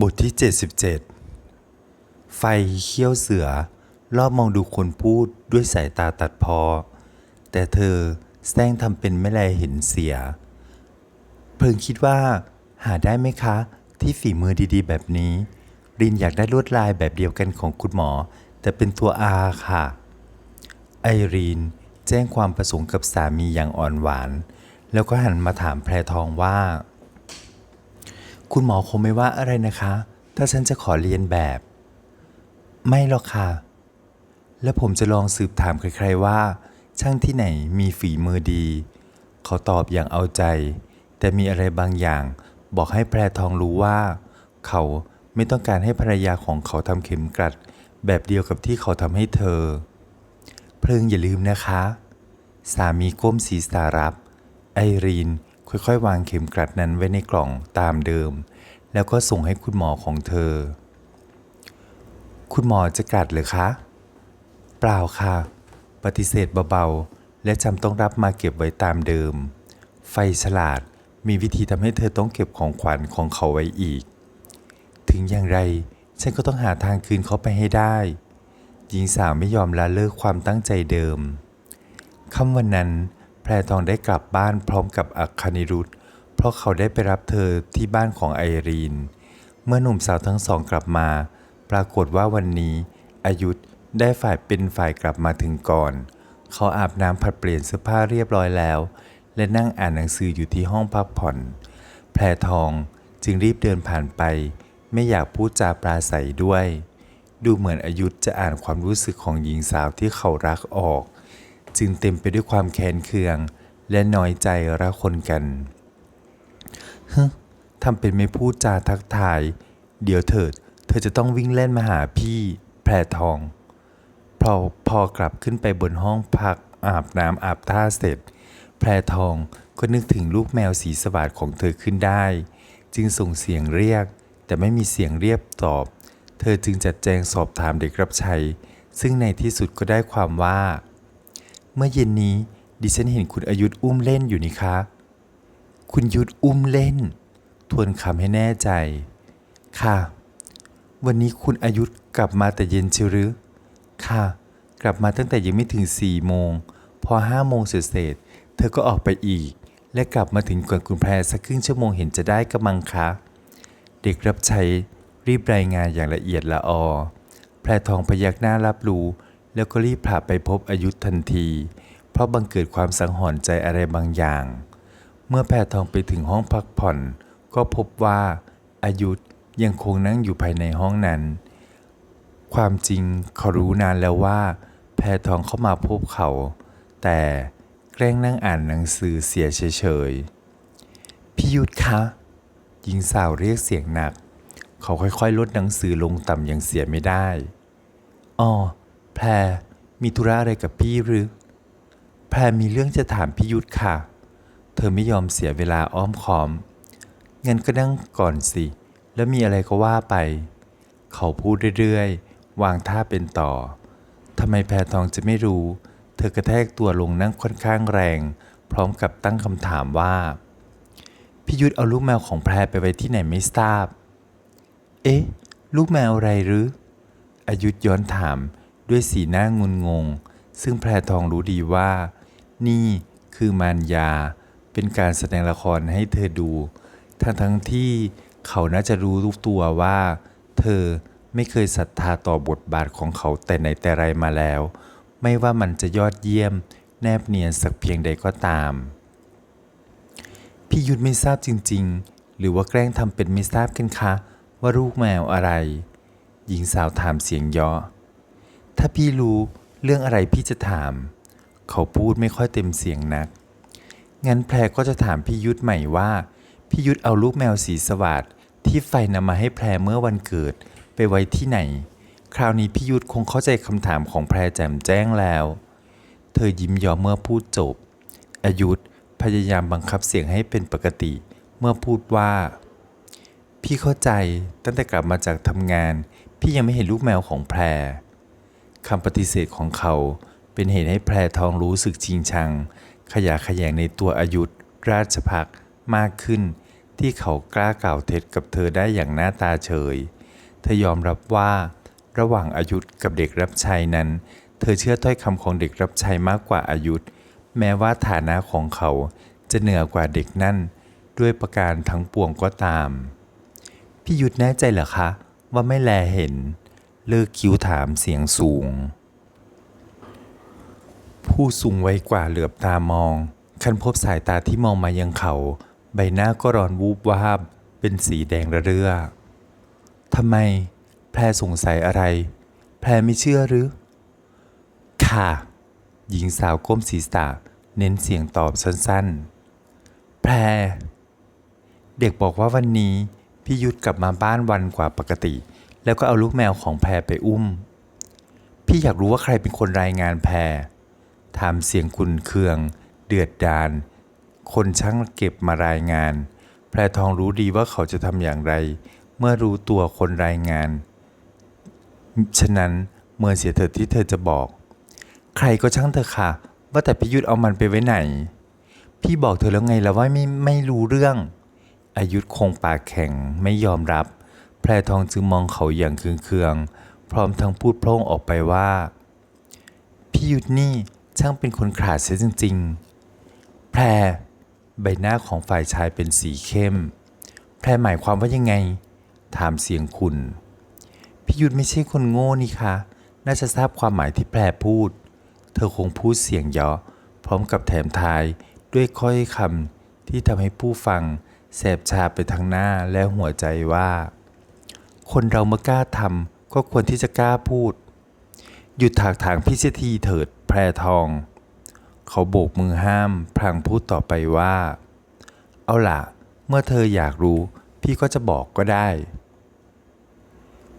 บทที่ 77 ไฟเขี้ยวเสือ รอบมองดูคนพูดด้วยสายตาตัดพอ แต่เธอแซงทำเป็นไม่แลเห็นเสีย เพิ่งคิดว่า หาได้ไหมคะ ที่ฝีมือดีๆ แบบนี้ รินอยากได้ลวดลายแบบเดียวกันของคุณหมอ แต่เป็นตัวอาค่ะ ไอรีนแจ้งความประสงค์กับสามีอย่างอ่อนหวาน แล้วก็หันมาถามแพรทองว่า คุณหมอคงไม่ว่าอะไรนะคะ ถ้าฉันจะขอเรียนแบบ ไม่หรอกค่ะ แล้วผมจะลองสืบถามใครๆว่า ช่างที่ไหนมีฝีมือดี เขาตอบอย่างเอาใจ แต่มีอะไรบางอย่างบอกให้แพรทองรู้ว่า เขาไม่ต้องการให้ภรรยาของเขาทำเข็มกลัด แบบเดียวกับที่เขาทำให้เธอ เพลิงอย่าลืมนะคะ สามีก้มศีรษะรับ ไอรีน ค่อยๆ วางเข็มกลัดนั้นไว้ในกล่องตามเดิม แล้วก็ส่งให้คุณหมอของเธอ คุณหมอจะกลัดหรือคะ เปล่าค่ะ ปฏิเสธเบาๆ และจำต้องรับมาเก็บไว้ตามเดิม ไฟฉลาดมีวิธีทำให้เธอต้องเก็บของขวัญของเขาไว้อีก ถึงอย่างไร ฉันก็ต้องหาทางคืนเขาไปให้ได้หญิงสาวไม่ยอมละเลิกความตั้งใจเดิมค่ำวันนั้น รทองได้กลับบ้านพร้อมกับอัคคณิรุธเพราะเขาได้ไปรับเธอที่บ้านของไอรีน เมื่อหนุ่มสาวทั้งสองกลับมา ปรากฏว่าวันนี้ อายุธได้ฝ่ายเป็นฝ่ายกลับมาถึงก่อน เขาอาบน้ำผัดเปลี่ยนเสื้อผ้าเรียบร้อยแล้ว และนั่งอ่านหนังสืออยู่ที่ห้องพักผ่อน แพรทองจึงรีบเดินผ่านไป ไม่อยากพูดจาปราศัยด้วย ดูเหมือนอายุธจะอ่านความรู้สึกของหญิงสาวที่เขารักออก จึงเต็มไปด้วยความแค้นเคือง และน้อยใจระคนกันฮึทำเป็นไม่พูดจาทักทาย เดี๋ยวเถิด เธอจะต้องวิ่งเล่นมาหาพี่แพรทอง พอพอกลับขึ้นไปบนห้องพักอาบน้ำอาบท่าเสร็จ แพรทองก็นึกถึงลูกแมวสีสวัสดของเธอขึ้นได้ จึงส่งเสียงเรียก แต่ไม่มีเสียงเรียบตอบ เธอจึงจัดแจงสอบถามเด็กรับใช้ซึ่งในที่สุดก็ได้ความว่า เมื่อเย็นนี้ดิฉันเห็นคุณอายุธอุ้มเล่นอยู่นี่คะ คุณยุทธอุ้มเล่น ทวนคำให้แน่ใจ ค่ะ วันนี้คุณอายุธกลับมาแต่เย็นเชียวหรือ ค่ะ กลับมาตั้งแต่ยังไม่ถึงสี่โมง พอห้าโมงเสร็จเธอก็ออกไปอีก และกลับมาถึงก่อนคุณแพรสักครึ่งชั่วโมงเห็นจะได้กระมังคะ เด็กรับใช้รีบรายงานอย่างละเอียดละออแพรทองพยักหน้ารับรู้ แล้วก็รีบพาไปพบอายุธทันที เพราะบังเกิดความสังหรณ์ใจอะไรบางอย่าง เมื่อแพทองไปถึงห้องพักผ่อน ก็พบว่าอายุยังคงนั่งอยู่ภายในห้องนั้น ความจริงเขารู้นานแล้วว่า แพทองเข้ามาพบเขา แต่แกล้งนั่งอ่านหนังสือเสียเฉยๆพี่ยุทธคะหญิงสาวเรียกเสียงหนัก เขาค่อยๆ ลดหนังสือลงต่ำอย่างเสียไม่ได้อ๋อ แพรมีธุระอะไรกับพี่หรือ แพรมีเรื่องจะถามพี่ยุทธค่ะ เธอไม่ยอมเสียเวลาอ้อมค้อม งั้นก็นั่งก่อนสิ แล้วมีอะไรก็ว่าไป เขาพูดเรื่อย ๆ วางท่าเป็นต่อ ทำไมแพรทองจะไม่รู้ เธอกระแทกตัวลงนั่งค่อนข้างแรง พร้อมกับตั้งคำถามว่า พี่ยุทธเอาลูกแมวของแพรไปไว้ที่ไหนไม่ทราบ เอ๊ะ ลูกแมวอะไรหรืออายุย้อนถาม ด้วยสีหน้างุนงง ซึ่งแพรทองรู้ดีว่า นี่คือมารยา เป็นการแสดงละครให้เธอดู ทั้งทั้งที่เขาน่าจะรู้ทุกตัวว่า เธอไม่เคยศรัทธาต่อบทบาทของเขาแต่ไหนแต่ไรมาแล้ว ไม่ว่ามันจะยอดเยี่ยม แนบเนียนสักเพียงใดก็ตามพี่ยุทธไม่ทราบจริง ๆ หรือว่าแกล้งทำเป็นไม่ทราบกันคะ ว่าลูกแมวอะไร หญิงสาวถามเสียงเยาะ ถ้าพี่รู้เรื่องอะไรพี่จะถาม เขาพูดไม่ค่อยเต็มเสียงนัก งั้นแพรก็จะถามพี่ยุทธใหม่ว่า พี่ยุทธเอาลูกแมวสีสวัสดที่ไฟนำมาให้แพรเมื่อวันเกิดไปไว้ที่ไหน คราวนี้พี่ยุทธคงเข้าใจคำถามของแพรแจ่มแจ้งแล้ว เธอยิ้มยอมเมื่อพูดจบ อายุธพยายามบังคับเสียงให้เป็นปกติเมื่อพูดว่า พี่เข้าใจตั้งแต่กลับมาจากทำงาน พี่ยังไม่เห็นลูกแมวของแพร คำปฏิเสธของเขาเป็นเหตุให้แพรทองรู้สึกจริงชัง ขยะขยงในตัวอายุธราชพักมากขึ้น ที่เขากล้ากล่าวเท็จกับเธอได้อย่างหน้าตาเฉย เธอยอมรับว่า ระหว่างอายุธกับเด็กรับใช้นั้น เธอเชื่อถ้อยคำของเด็กรับใช้มากกว่าอายุธแม้ว่าฐานะของเขาจะเหนือกว่าเด็กนั่น ด้วยประการทั้งปวงก็ตาม พี่ยุทธแน่ใจเหรอคะ ว่าไม่แลเห็น เลิกคิ้วถามเสียงสูง ผู้สูงไวัยกว่าเหลือบตามอง คันพบสายตาที่มองมายังเขา ใบหน้าก็ร้อนวูบวาบ เป็นสีแดงระเรื่อทำไม แพรสงสัยอะไร แพรไม่เชื่อหรือ ค่ะ หญิงสาวก้มศีรษะ เน้นเสียงตอบสั้นๆ แพร เด็กบอกว่าวันนี้พี่ยุทธกลับมาบ้านวันกว่าปกติ แล้วก็เอาลูกแมวของแพรไปอุ้ม พี่อยากรู้ว่าใครเป็นคนรายงานแพรถามเสียงคุนเคือง เดือดดาลคนช่างเก็บมารายงาน แพรทองรู้ดีว่าเขาจะทำอย่างไร เมื่อรู้ตัวคนรายงาน ฉะนั้นเมื่อเสียเถิดที่เธอจะบอก ใครก็ช่างเธอะค่ะ ว่าแต่พี่ยุทธเอามันไปไว้ไหน พี่บอกเธอแล้วไงแล้วว่าไม่ไม่รู้เรื่องอายุธคงปากแข็งไม่ยอมรับ แพรทองจึงมองเขาอย่างเคืองๆ พร้อมทั้งพูดโพร่งออกไปว่า พี่ยุทธนี่ช่างเป็นคนขาดเสียจริง ๆ แพร ใบหน้าของฝ่ายชายเป็นสีเข้ม แพรหมายความว่ายังไง ถามเสียงคุณ พี่ยุทธไม่ใช่คนโง่นี่คะ น่าจะทราบความหมายที่แพรพูด เธอคงพูดเสียงเยาะพร้อมกับแถมทายด้วยค่อยคำที่ทำให้ผู้ฟังแสบชาไปทางหน้าและหัวใจว่า คนเราเมื่อกล้าทำก็ควรที่จะกล้าพูด หยุดถากถางพี่เสียทีเถิดแพรทอง เขาโบกมือห้ามพลางพูดต่อไปว่า เอาล่ะ เมื่อเธออยากรู้ พี่ก็จะบอกก็ได้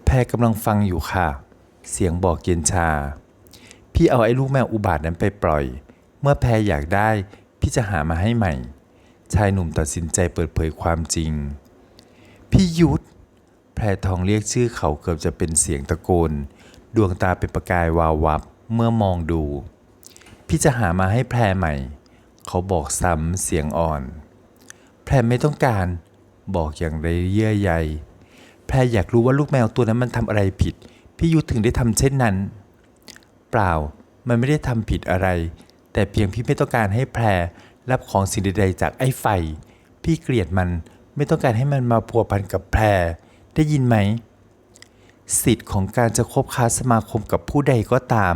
แพรกำลังฟังอยู่ค่ะ เสียงบอกเย็นชา พี่เอาไอ้ลูกแมวอุบาทนั้นไปปล่อย เมื่อแพรอยากได้ พี่จะหามาให้ใหม่ ชายหนุ่มตัดสินใจเปิดเผยความจริง พี่ยุทธ รทองเรียกชื่อเขาเกือบจะเป็นเสียงตะโกน ดวงตาเป็นประกายวาววับเมื่อมองดู พี่จะหามาให้แพรใหม่ เขาบอกซ้ำเสียงอ่อน แพรไม่ต้องการ บอกอย่างไรเยื่อใยแพรอยากรู้ว่าลูกแมวตัวนั้นมันทำอะไรผิด พี่ยุทธถึงได้ทำเช่นนั้น เปล่ามันไม่ได้ทำผิดอะไร แต่เพียงพี่ไม่ต้องการให้แพรรับของสิ่งใดๆจากไอ้ไฟ พี่เกลียดมันไม่ต้องการให้มันมาพัวพันกับแพร ได้ยินไหม สิทธิ์ของการจะคบค้าสมาคมกับผู้ใดก็ตาม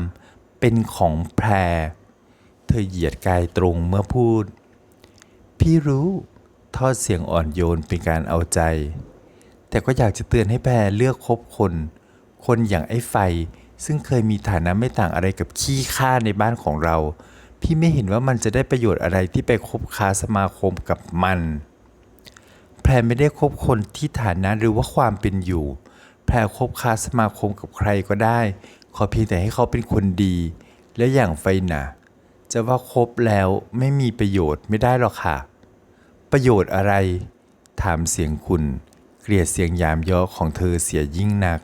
เป็นของแพร เธอเหยียดกายตรงเมื่อพูด พี่รู้ทอดเสียงอ่อนโยนเป็นการเอาใจ แต่ก็อยากจะเตือนให้แพรเลือกคบคน คนอย่างไอ้ไฟซึ่งเคยมีฐานะไม่ต่างอะไรกับขี้ข้าในบ้านของเรา พี่ไม่เห็นว่ามันจะได้ประโยชน์อะไรที่ไปคบค้าสมาคมกับมัน พรไม่ได้คบคนที่ฐานะหรือว่าความเป็นอยู่ แพรคบค้าสมาคมกับใครก็ได้ ขอเพียงแต่ให้เขาเป็นคนดี และอย่างไฟหนะจะว่าคบแล้วไม่มีประโยชน์ไม่ได้หรอกค่ะ ประโยชน์อะไร ถามเสียงคุณ เกลียดเสียงยามยาะของเธอเสียยิ่งนัก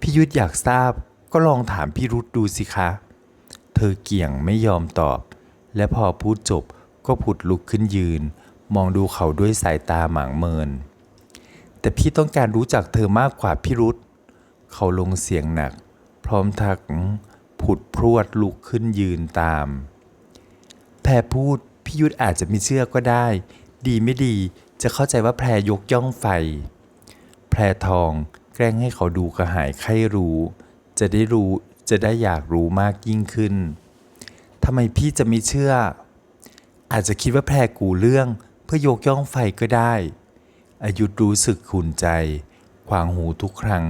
พี่ยุทธอยากทราบก็ลองถามพี่รุธดูสิคะ เธอเกี่ยงไม่ยอมตอบ และพอพูดจบก็ผุดลุกขึ้นยืน มองดูเขาด้วยสายตาหมางเมิน แต่พี่ต้องการรู้จักเธอมากกว่าพี่รุธเขาลงเสียงหนัก พร้อมทักผุดพรวดลุกขึ้นยืนตาม แพรพูดพี่ยุทธอาจจะไม่เชื่อก็ได้ ดีไม่ดีจะเข้าใจว่าแพรยกย่องไฟ แพรทองแกล้งให้เขาดูกระหายใคร่รู้ จะได้รู้จะได้อยากรู้มากยิ่งขึ้นทำไมพี่จะไม่เชื่อ อาจจะคิดว่าแพรกูเรื่อง พื่อยกย่องไฟก็ได้ อายุรู้สึกขุนใจ ขวางหูทุกครั้ง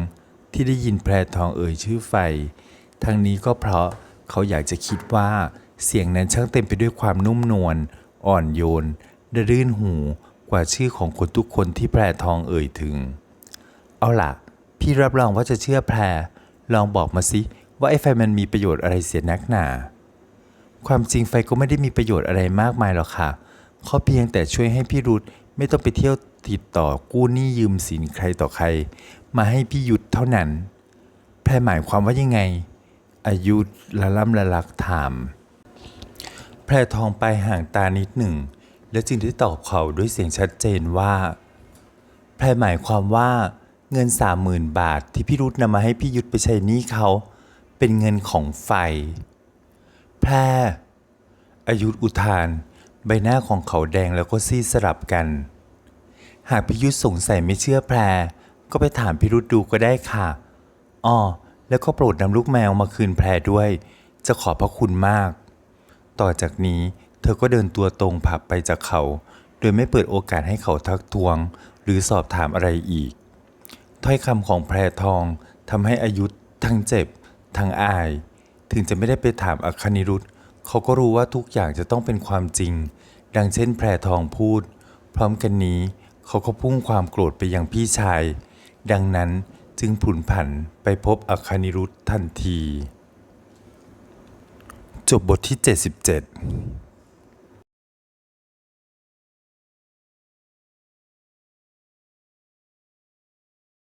ที่ได้ยินแพรทองเอ่ยชื่อไฟ ทั้งนี้ก็เพราะเขาอยากจะคิดว่าเสียงนั้นช่างเต็มไปด้วยความนุ่มนวลอ่อนโยนและรื่นหูกว่าชื่อของคนทุกคนที่แพรทองเอ่ยถึง เอาล่ะ พี่รับรองว่าจะเชื่อแพร ลองบอกมาสิว่าไอ้ไฟมันมีประโยชน์อะไรเสียนักหนา ความจริงไฟก็ไม่ได้มีประโยชน์อะไรมากมายหรอกค่ะเขาเพียงแต่ช่วยให้พี่รุธไม่ต้องไปเที่ยวติดต่อกู้หนี้ยืมสินใครต่อใคร มาให้พี่หยุทธเท่านั้น แพรหมายความว่ายังไง อายุละล่ำละลักถาม แพรทองไปห่างตานิดหนึ่ง และจึงได้ตอบเขาด้วยเสียงชัดเจนว่า แพรหมายความว่าเงินสามหมื่นบาทที่พี่รุธนำมาให้พี่ยุทธไปใช้หนี้เขาเป็นเงินของไฟ แพรอายุอุทาน ใบหน้าของเขาแดงแล้วก็ซีดสลับกัน หากพิยุทธสงสัยไม่เชื่อแพร ก็ไปถามพิรุธดูก็ได้ค่ะอ้อแล้วก็โปรดนำลูกแมวมาคืนแพรด้วย จะขอบพระคุณมาก ต่อจากนี้เธอก็เดินตัวตรงผับไปจากเขา โดยไม่เปิดโอกาสให้เขาทักท้วง หรือสอบถามอะไรอีก ถ้อยคำของแพรทองทำให้อายุธทั้งเจ็บ ทั้งอาย ถึงจะไม่ได้ไปถามอัคนิรุธ เขาก็รู้ว่าทุกอย่างจะต้องเป็นความจริง ดังเช่นแพรทองพูด พร้อมกันนี้เขาก็พุ่งความโกรธไปยังพี่ชาย ดังนั้นจึงผุนผันไปพบอัคนิรุธทันที จบบทที่ 77